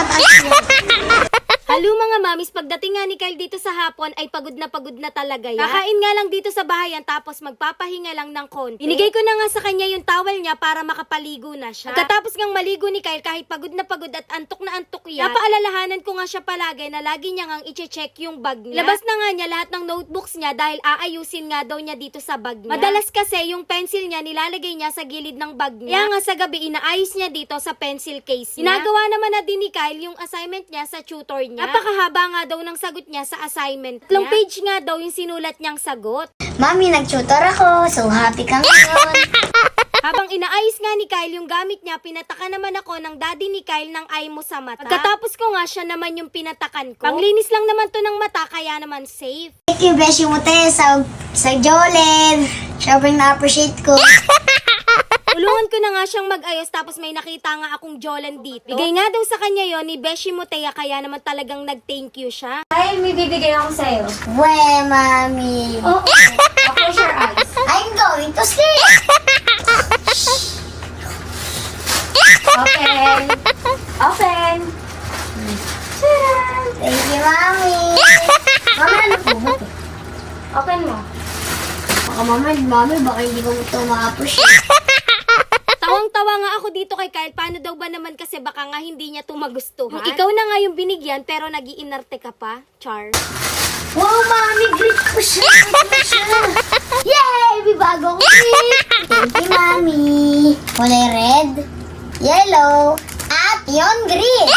mataas yan. Halo mga mamis, pagdating nga ni Kyle dito sa hapon ay pagod na pagod na talaga yan. Kakain nga lang dito sa bahayan tapos magpapahinga lang ng konti. Inigay ko na nga sa kanya yung towel niya para makapaligo na siya. Pagkatapos ngang maligo ni Kyle kahit pagod na pagod at antok na antok yan, napaalalahanan ko nga siya palagi na lagi niya ngang iche-check yung bag niya. Labas na nga niya lahat ng notebooks niya dahil aayusin nga daw niya dito sa bag niya. Madalas kasi yung pencil niya nilalagay niya sa gilid ng bag niya. Kaya nga sa gabi inaayos niya dito sa pencil case niya. Ginagawa naman na din ni Kyle yung assignment niya sa tutor niya. Napakahaba nga daw ng sagot niya sa assignment Tatlong niya. page nga daw yung sinulat niyang sagot. Mami, nag-tutor ako. So happy ka ngayon. Habang inaayos nga ni Kyle yung gamit niya, pinataka naman ako ng daddy ni Kyle ng eye mo sa mata. Pagkatapos ko nga siya naman yung pinatakan ko. Panglinis lang naman to ng mata, kaya naman safe. Thank you, Beshi mo te, sa, sa Jolen. Sobrang na-appreciate ko. Tulungan ko na nga siyang mag-ayos tapos may nakita nga akong Jolan dito. Bigay nga daw sa kanya yon ni Beshi Motea kaya naman talagang nag-thank you siya. Kyle, may bibigay ako sa'yo. We, Mami. Oo. Close your eyes. I'm going to sleep. Open. Open. Tadaan! Thank you, Mami. Mami, ano po? Open mo. Baka mama, Mami, baka hindi ko ito ma-appreciate. Ako dito kay Kyle. Paano daw ba naman kasi baka nga hindi niya to magustuhan? Ikaw na nga yung binigyan pero nagiinarte ka pa, Char. Wow, Mami, great ko siya. Great ko siya. Yay! May bago ko great. Thank you, Mami. Kulay red, yellow, at yon green.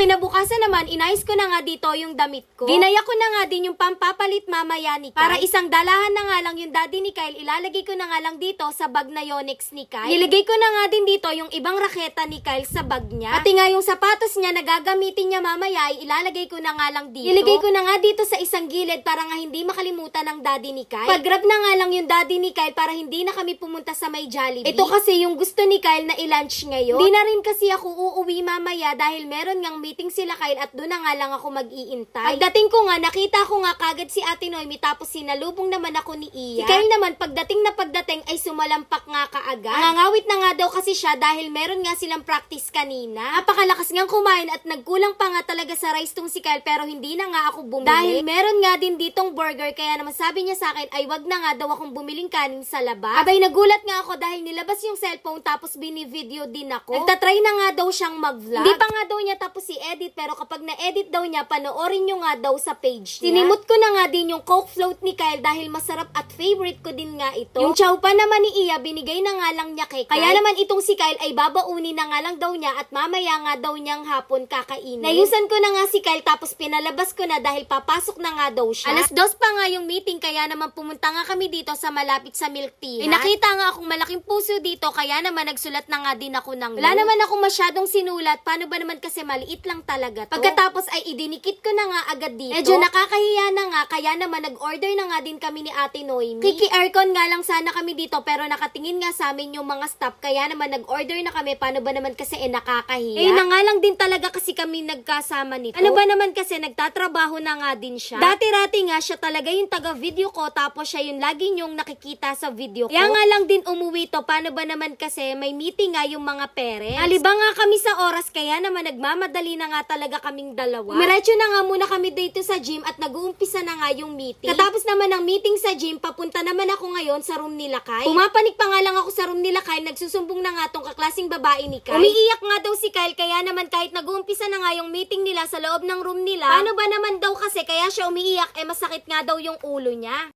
Kinabukasan naman, inayos ko na nga dito yung damit ko. Dinaya ko na nga din yung pampapalit mamaya ni Kyle. Para isang dalahan na nga lang yung daddy ni Kyle, ilalagay ko na nga lang dito sa bag na Yonex ni Kyle. Niligay ko na nga din dito yung ibang raketa ni Kyle sa bag niya. Pati nga yung sapatos niya na gagamitin niya mamaya, ay ilalagay ko na nga lang dito. Niligay ko na nga dito sa isang gilid para nga hindi makalimutan ng daddy ni Kyle. Pag-grab na nga lang yung daddy ni Kyle para hindi na kami pumunta sa may Jollibee. Ito kasi yung gusto ni Kyle na i-lunch ngayon. Di na rin kasi ako uuwi mamaya dahil meron ngang meeting sila Kyle at doon na nga lang ako mag-iintay. Pagdating ko nga, nakita ko nga kagad si Ate Noemi tapos sinalubong naman ako ni Iya. Si Kyle naman, pagdating na pagdating ay sumalampak nga kaagad. Nangangawit na nga daw kasi siya dahil meron nga silang practice kanina. Napakalakas ngang kumain at nagkulang pa nga talaga sa rice tong si Kyle pero hindi na nga ako bumili. Dahil meron nga din ditong burger kaya naman sabi niya sa akin ay wag na nga daw akong bumiling kanin sa labas. Abay nagulat nga ako dahil nilabas yung cellphone tapos bini-video din ako. Nagtatry na nga daw siyang mag-vlog. Hindi pa nga daw niya tapos si edit pero kapag na-edit daw niya panoorin nyo nga daw sa page niya. Sinimot ko na nga din yung Coke float ni Kyle dahil masarap at favorite ko din nga ito. Yung chow pa naman ni Iya binigay na nga lang niya kay Kyle. Kaya naman itong si Kyle ay babaunin na nga lang daw niya at mamaya nga daw niyang hapon kakainin. Nayusan ko na nga si Kyle tapos pinalabas ko na dahil papasok na nga daw siya. Alas dos pa nga yung meeting kaya naman pumunta nga kami dito sa malapit sa milk tea. May nakita nga akong malaking puso dito kaya naman nagsulat na nga din ako ng Wala naman ako masyadong sinulat. Paano ba naman kasi maliit lang talaga to. Pagkatapos ay idinikit ko na nga agad dito. Medyo nakakahiya na nga kaya naman nag-order na nga din kami ni Ate Noemi. Kiki aircon nga lang sana kami dito pero nakatingin nga sa amin yung mga staff kaya naman nag-order na kami. Paano ba naman kasi eh nakakahiya? Eh na nga lang din talaga kasi kami nagkasama nito. Ano ba naman kasi nagtatrabaho na nga din siya. Dati-rati nga siya talaga yung taga-video ko tapos siya yung lagi yung nakikita sa video ko. Kaya nga lang din umuwi to. Paano ba naman kasi may meeting nga yung mga parents. Aliba nga kami sa oras kaya naman nagmamadali na nga talaga kaming dalawa. Umiretso na nga muna kami dito sa gym at nag-uumpisa na nga yung meeting. Katapos naman ng meeting sa gym, papunta naman ako ngayon sa room nila Kyle. Pumapanik pa nga lang ako sa room nila Kyle, nagsusumbong na nga tong kaklasing babae ni Kyle. Umiiyak nga daw si Kyle, kaya naman kahit nag-uumpisa na nga yung meeting nila sa loob ng room nila, paano ba naman daw kasi kaya siya umiiyak, eh masakit nga daw yung ulo niya.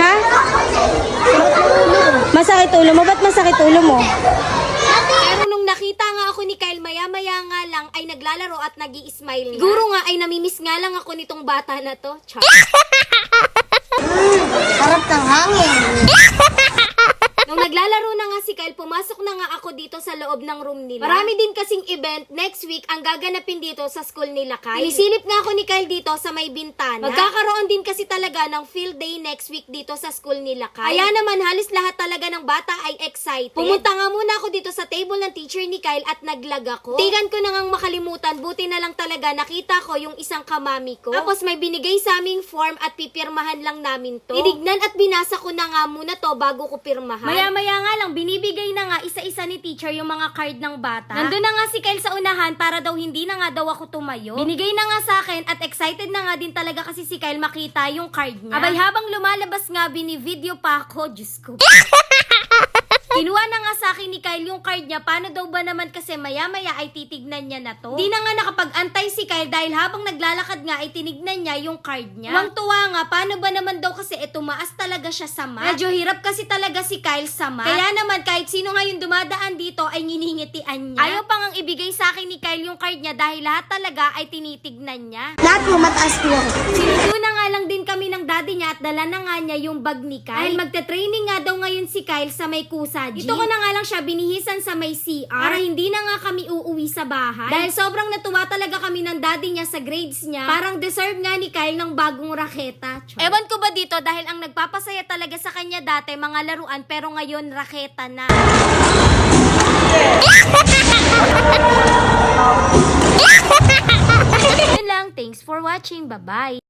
Ha? Masakit ulo mo? Ba't masakit ulo mo? Pero nung nakita nga ako ni Kyle, maya-maya nga lang ay naglalaro at nag smile Siguro nga ay namimiss nga lang ako nitong bata na to. Char. Harap ng hangin. Nung naglalaro na nga si Kyle, pumasok na nga ako dito sa loob ng room nila. Marami din kasing event next week ang gaganapin dito sa school nila Kyle. Inisilip nga ako ni Kyle dito sa may bintana. Magkakaroon din kasi talaga ng field day next week dito sa school nila Kyle. Kaya naman halos lahat talaga ng bata ay excited. Pumunta nga muna ako dito sa table ng teacher ni Kyle at naglag ako. Tigan ko na ngang makalimutan, buti na lang talaga nakita ko yung isang kamami ko. Tapos may binigay sa aming form at pipirmahan lang namin to. Tinignan at binasa ko na nga muna to bago ko pirmahan. Maya Maya-maya nga lang, binibigay na nga isa-isa ni teacher yung mga card ng bata. Nandun na nga si Kyle sa unahan para daw hindi na nga daw ako tumayo. Binigay na nga sa akin at excited na nga din talaga kasi si Kyle makita yung card niya. Abay habang lumalabas nga, bini-video pa ako. Diyos ko. Kinuha na nga sa akin ni Kyle yung card niya. Paano daw ba naman kasi maya-maya ay titignan niya na to? Di na nga nakapag-antay si Kyle dahil habang naglalakad nga ay tinignan niya yung card niya. Wang tuwa nga, paano ba naman daw kasi e tumaas talaga siya sa mat? Medyo hirap kasi talaga si Kyle sa mat. Kaya naman kahit sino nga yung dumadaan dito ay nginingitian niya. Ayaw pa ngang ibigay sa akin ni Kyle yung card niya dahil lahat talaga ay tinitignan niya. Lahat mo mataas ako. Sinundo na nga lang daddy niya at dala na nga niya yung bag ni Kyle. Dahil magte-training nga daw ngayon si Kyle sa may kusa Dito ko na nga lang siya binihisan sa may CR para hindi na nga kami uuwi sa bahay. Dahil sobrang natuwa talaga kami ng daddy niya sa grades niya. Parang deserve nga ni Kyle ng bagong raketa. Char. Ewan ko ba dito dahil ang nagpapasaya talaga sa kanya dati mga laruan pero ngayon raketa na. Yun lang. Thanks for watching. Bye-bye.